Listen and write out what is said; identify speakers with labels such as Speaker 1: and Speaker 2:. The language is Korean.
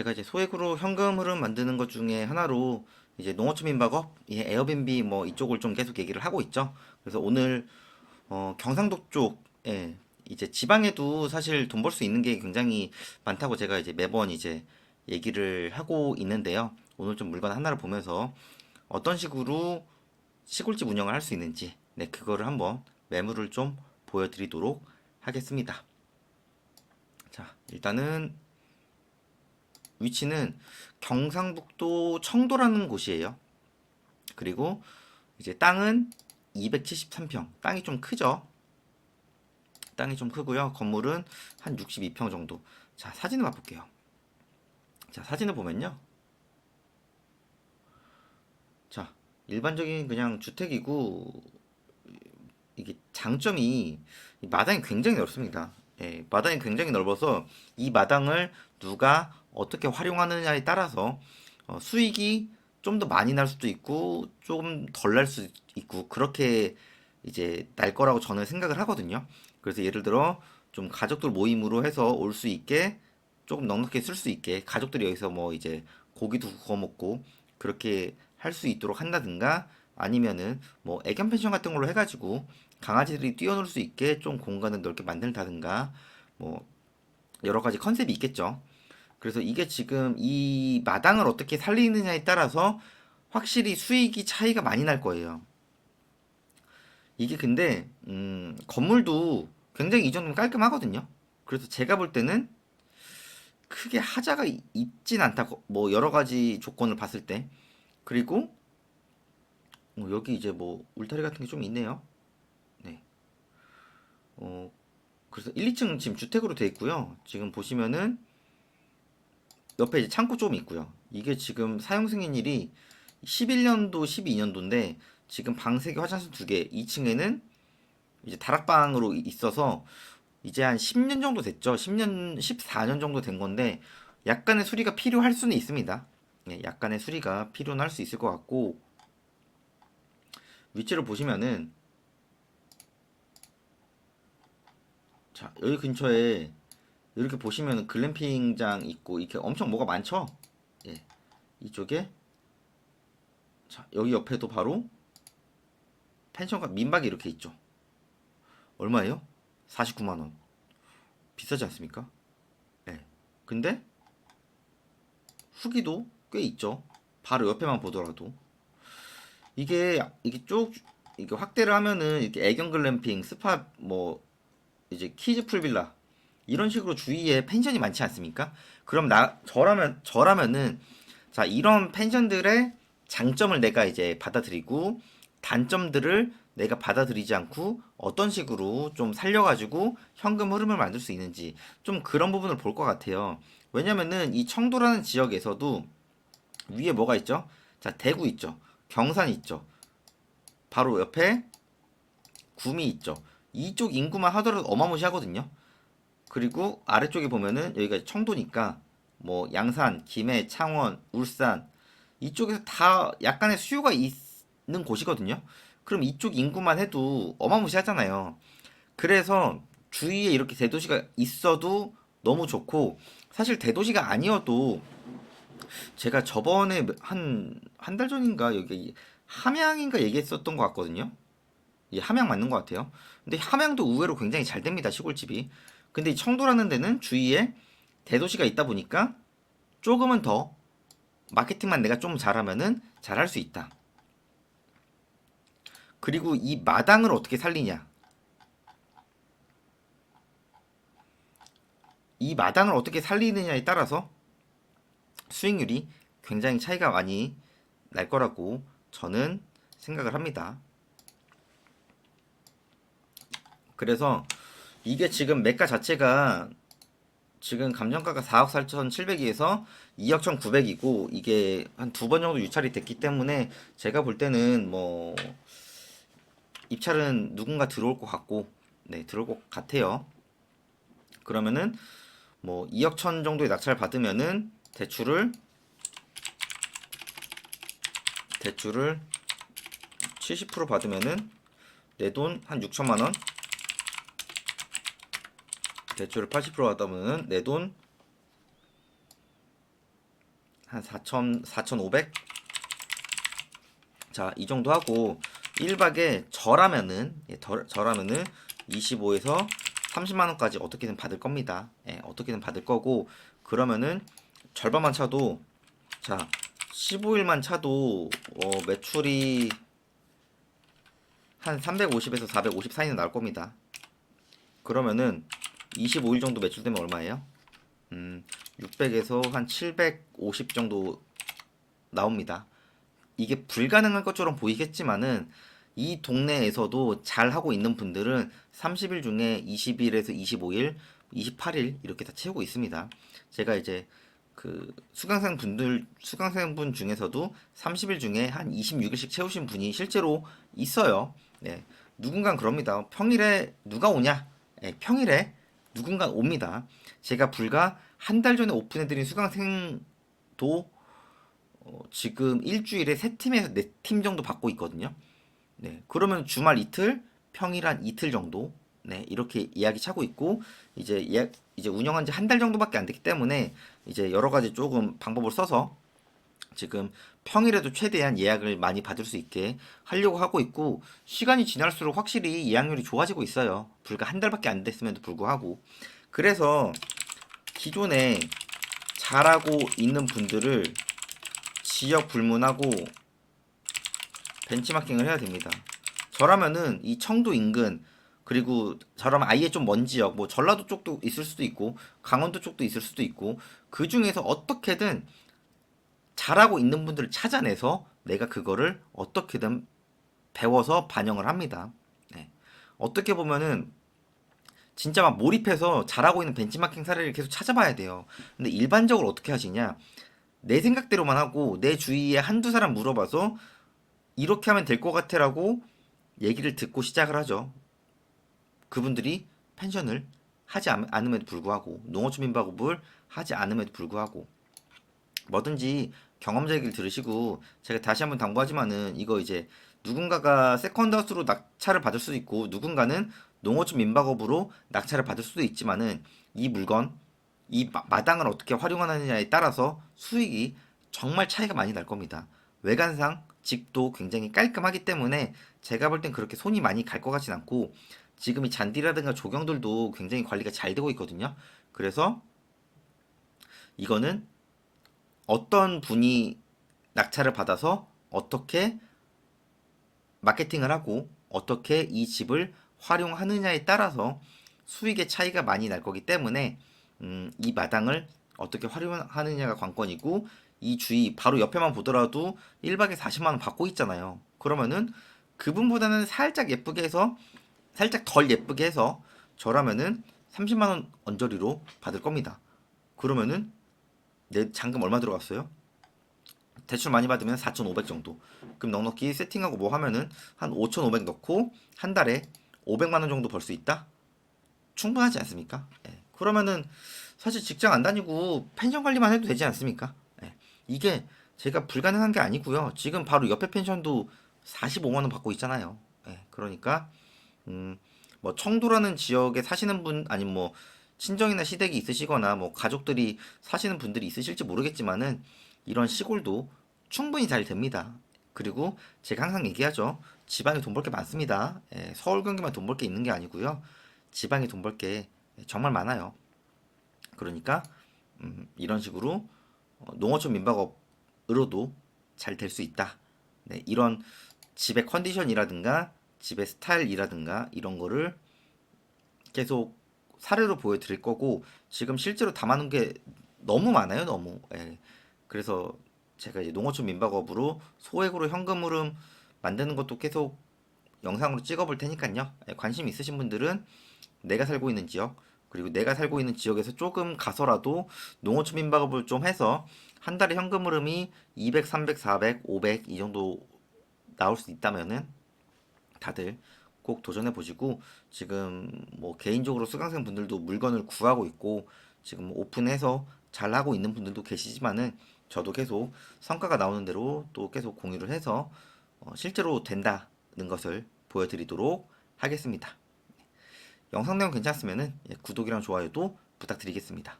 Speaker 1: 제가 이제 소액으로 현금 흐름 만드는 것 중에 하나로 이제 농어촌 민박업, 예, 에어비앤비 뭐 이쪽을 좀 계속 얘기를 하고 있죠. 그래서 오늘 어, 경상도 쪽에 이제 지방에도 사실 돈 벌 수 있는 게 굉장히 많다고 제가 이제 매번 이제 얘기를 하고 있는데요. 오늘 좀 물건 하나를 보면서 어떤 식으로 시골집 운영을 할 수 있는지, 네, 그거를 한번 매물을 좀 보여드리도록 하겠습니다. 자, 일단은 위치는 경상북도 청도라는 곳이에요. 그리고 이제 땅은 273평. 땅이 좀 크죠? 땅이 좀 크고요. 건물은 한 62평 정도. 자, 사진을 봐볼게요. 자, 사진을 보면요. 자, 일반적인 그냥 주택이고 이게 장점이 이 마당이 굉장히 넓습니다. 예, 마당이 굉장히 넓어서 이 마당을 누가 어떻게 활용하느냐에 따라서 어, 수익이 좀 더 많이 날 수도 있고 조금 덜 날수 있고 그렇게 이제 날 거라고 저는 생각을 하거든요. 그래서 예를 들어 좀 가족들 모임으로 해서 올 수 있게 조금 넉넉히 쓸 수 있게 가족들이 여기서 뭐 이제 고기도 구워 먹고 그렇게 할 수 있도록 한다든가 아니면은 뭐 애견 펜션 같은 걸로 해가지고 강아지들이 뛰어놀 수 있게 좀 공간을 넓게 만든다든가 뭐 여러 가지 컨셉이 있겠죠. 그래서 이게 지금 이 마당을 어떻게 살리느냐에 따라서 확실히 수익이 차이가 많이 날 거예요. 이게 근데 음, 건물도 굉장히 이 정도면 깔끔하거든요. 그래서 제가 볼 때는 크게 하자가 이- 있진 않다. 뭐 여러 가지 조건을 봤을 때. 그리고 어, 여기 이제 뭐 울타리 같은 게 좀 있네요. 네. 어, 그래서 1, 2층 지금 주택으로 돼 있고요. 지금 보시면은 옆에 이제 창고 좀 있고요. 이게 지금 사용 승인일이 11년도, 12년도인데 지금 방 3개, 화장실 2개, 2층에는 이제 다락방으로 이- 있어서 이제 한 10년 정도 됐죠. 10년, 14년 정도 된 건데 약간의 수리가 필요할 수는 있습니다. 예, 약간의 수리가 필요는 할 수 있을 것 같고 위치를 보시면은 자 여기 근처에 이렇게 보시면은 글램핑장 있고 이렇게 엄청 뭐가 많죠? 예, 이쪽에 자 여기 옆에도 바로 펜션과 민박이 이렇게 있죠. 얼마예요? 49만 원. 비싸지 않습니까? 예. 근데 후기도 꽤 있죠. 바로 옆에만 보더라도 이게 이게 쭉 이게 확대를 하면은 이렇게 애견 글램핑, 스파 뭐 이제 키즈 풀빌라 이런 식으로 주위에 펜션이 많지 않습니까? 그럼 나 저라면 저라면은 자 이런 펜션들의 장점을 내가 이제 받아들이고 단점들을 내가 받아들이지 않고 어떤 식으로 좀 살려가지고 현금 흐름을 만들 수 있는지 좀 그런 부분을 볼 것 같아요. 왜냐면은 이 청도라는 지역에서도 위에 뭐가 있죠? 자 대구 있죠. 경산 있죠. 바로 옆에 구미 있죠. 이쪽 인구만 하더라도 어마무시하거든요. 그리고 아래쪽에 보면은 여기가 청도니까 뭐 양산, 김해, 창원, 울산 이쪽에서 다 약간의 수요가 있는 곳이거든요. 그럼 이쪽 인구만 해도 어마무시하잖아요. 그래서 주위에 이렇게 대도시가 있어도 너무 좋고 사실 대도시가 아니어도 제가 저번에 한 한 달 전인가 여기 함양인가 얘기했었던 것 같거든요. 이 함양 맞는 것 같아요. 근데 함양도 의외로 굉장히 잘 됩니다 시골집이. 근데 이 청도라는 데는 주위에 대도시가 있다 보니까 조금은 더 마케팅만 내가 좀 잘하면은 잘할 수 있다. 그리고 이 마당을 어떻게 살리냐? 이 마당을 어떻게 살리느냐에 따라서 수익률이 굉장히 차이가 많이 날 거라고 저는 생각을 합니다. 그래서 이게 지금 매가 자체가 지금 감정가가 4억 4,700이에서 2억 1,900이고 이게 한 두 번 정도 유찰이 됐기 때문에 제가 볼 때는 뭐 입찰은 누군가 들어올 것 같고 네 들어올 것 같아요. 그러면은 뭐 2억 1천 정도의 낙찰 받으면은 대출을 대출을 70% 받으면은 내 돈 한 6천만 원 대출을 80% 받으면은 내돈 한 4천 4,500? 자, 이 정도 하고 1박에 저라면은 예, 덜- 저라면은 25에서 30만 원까지 어떻게든 받을 겁니다. 예, 어떻게든 받을 거고 그러면은 절반만 차도 자, 15일만 차도 어, 매출이 한 350에서 450 사이는 나올 겁니다. 그러면은 25일 정도 매출되면 얼마예요? 음, 600에서 한 750 정도 나옵니다. 이게 불가능한 것처럼 보이겠지만은 이 동네에서도 잘 하고 있는 분들은 30일 중에 20일에서 25일, 28일 이렇게 다 채우고 있습니다. 제가 이제 그 수강생 분들 수강생 분 중에서도 30일 중에 한 26일씩 채우신 분이 실제로 있어요. 네. 누군가 그럽니다. 평일에 누가 오냐? 네, 평일에 누군가 옵니다. 제가 불과 한 달 전에 오픈해드린 수강생도 어, 지금 일주일에 세 팀에서 네 팀 정도 받고 있거든요. 네, 그러면 주말 이틀, 평일 한 이틀 정도, 네, 이렇게 예약이 차고 있고, 이제 예약, 이제 운영한 지 한 달 정도밖에 안 됐기 때문에, 이제 여러 가지 조금 방법을 써서, 지금 평일에도 최대한 예약을 많이 받을 수 있게 하려고 하고 있고, 시간이 지날수록 확실히 예약률이 좋아지고 있어요. 불과 한 달밖에 안 됐음에도 불구하고. 그래서, 기존에 잘하고 있는 분들을 지역 불문하고 벤치마킹을 해야 됩니다. 저라면은 이 청도 인근 그리고 저라면 아예 좀 먼 지역 뭐 전라도 쪽도 있을 수도 있고 강원도 쪽도 있을 수도 있고 그 중에서 어떻게든 잘하고 있는 분들을 찾아내서 내가 그거를 어떻게든 배워서 반영을 합니다. 네. 어떻게 보면은 진짜 막 몰입해서 잘하고 있는 벤치마킹 사례를 계속 찾아봐야 돼요. 근데 일반적으로 어떻게 하시냐? 내 생각대로만 하고 내 주위에 한두 사람 물어봐서 이렇게 하면 될 것 같아라고 얘기를 듣고 시작을 하죠. 그분들이 펜션을 하지 않- 않음에도 불구하고 농어촌 민박업을 하지 않음에도 불구하고 뭐든지 경험자 얘기를 들으시고 제가 다시 한번 당부하지만은 이거 이제 누군가가 세컨드하우스로 낙찰을 받을 수도 있고 누군가는 농어촌 민박업으로 낙찰을 받을 수도 있지만은 이 물건 이 마- 마당을 어떻게 활용하느냐에 따라서 수익이 정말 차이가 많이 날 겁니다. 외관상 집도 굉장히 깔끔하기 때문에 제가 볼 땐 그렇게 손이 많이 갈 것 같진 않고 지금 이 잔디라든가 조경들도 굉장히 관리가 잘 되고 있거든요. 그래서 이거는 어떤 분이 낙찰을 받아서 어떻게 마케팅을 하고 어떻게 이 집을 활용하느냐에 따라서 수익의 차이가 많이 날 거기 때문에 음, 이 마당을 어떻게 활용하느냐가 관건이고 이 주위 바로 옆에만 보더라도 1박에 40만 원 받고 있잖아요. 그러면은 그분보다는 살짝 예쁘게 해서 살짝 덜 예쁘게 해서 저라면은 30만 원 언저리로 받을 겁니다. 그러면은 내 잔금 얼마 들어갔어요? 대출 많이 받으면 4,500 정도. 그럼 넉넉히 세팅하고 뭐 하면은 한 5,500 넣고 한 달에 500만 원 정도 벌 수 있다? 충분하지 않습니까? 예. 그러면은 사실 직장 안 다니고 펜션 관리만 해도 되지 않습니까? 예. 이게 제가 불가능한 게 아니고요. 지금 바로 옆에 펜션도 45만 원 받고 있잖아요. 예. 그러니까 음, 뭐 청도라는 지역에 사시는 분 아니면 뭐 친정이나 시댁이 있으시거나 뭐 가족들이 사시는 분들이 있으실지 모르겠지만은 이런 시골도 충분히 잘 됩니다. 그리고 제가 항상 얘기하죠. 지방에 돈 벌 게 많습니다. 예, 서울 경기만 돈 벌 게 있는 게 아니고요. 지방에 돈 벌 게 정말 많아요. 그러니까 음, 이런 식으로 어, 농어촌 민박업으로도 잘 될 수 있다. 네, 이런 집의 컨디션이라든가 집의 스타일이라든가 이런 거를 계속 사례로 보여드릴 거고 지금 실제로 담아놓은 게 너무 많아요, 너무. 예. 그래서 제가 이제 농어촌 민박업으로 소액으로 현금 흐름 만드는 것도 계속 영상으로 찍어볼 테니까요. 예, 관심 있으신 분들은 내가 살고 있는 지역 그리고 내가 살고 있는 지역에서 조금 가서라도 농어촌 민박업을 좀 해서 한 달에 현금 흐름이 200, 300, 400, 500 이 정도 나올 수 있다면은 다들 꼭 도전해 보시고 지금 뭐 개인적으로 수강생 분들도 물건을 구하고 있고 지금 오픈해서 잘 하고 있는 분들도 계시지만은 저도 계속 성과가 나오는 대로 또 계속 공유를 해서 어, 실제로 된다는 것을 보여드리도록 하겠습니다. 영상 내용 괜찮았으면 구독이랑 좋아요도 부탁드리겠습니다.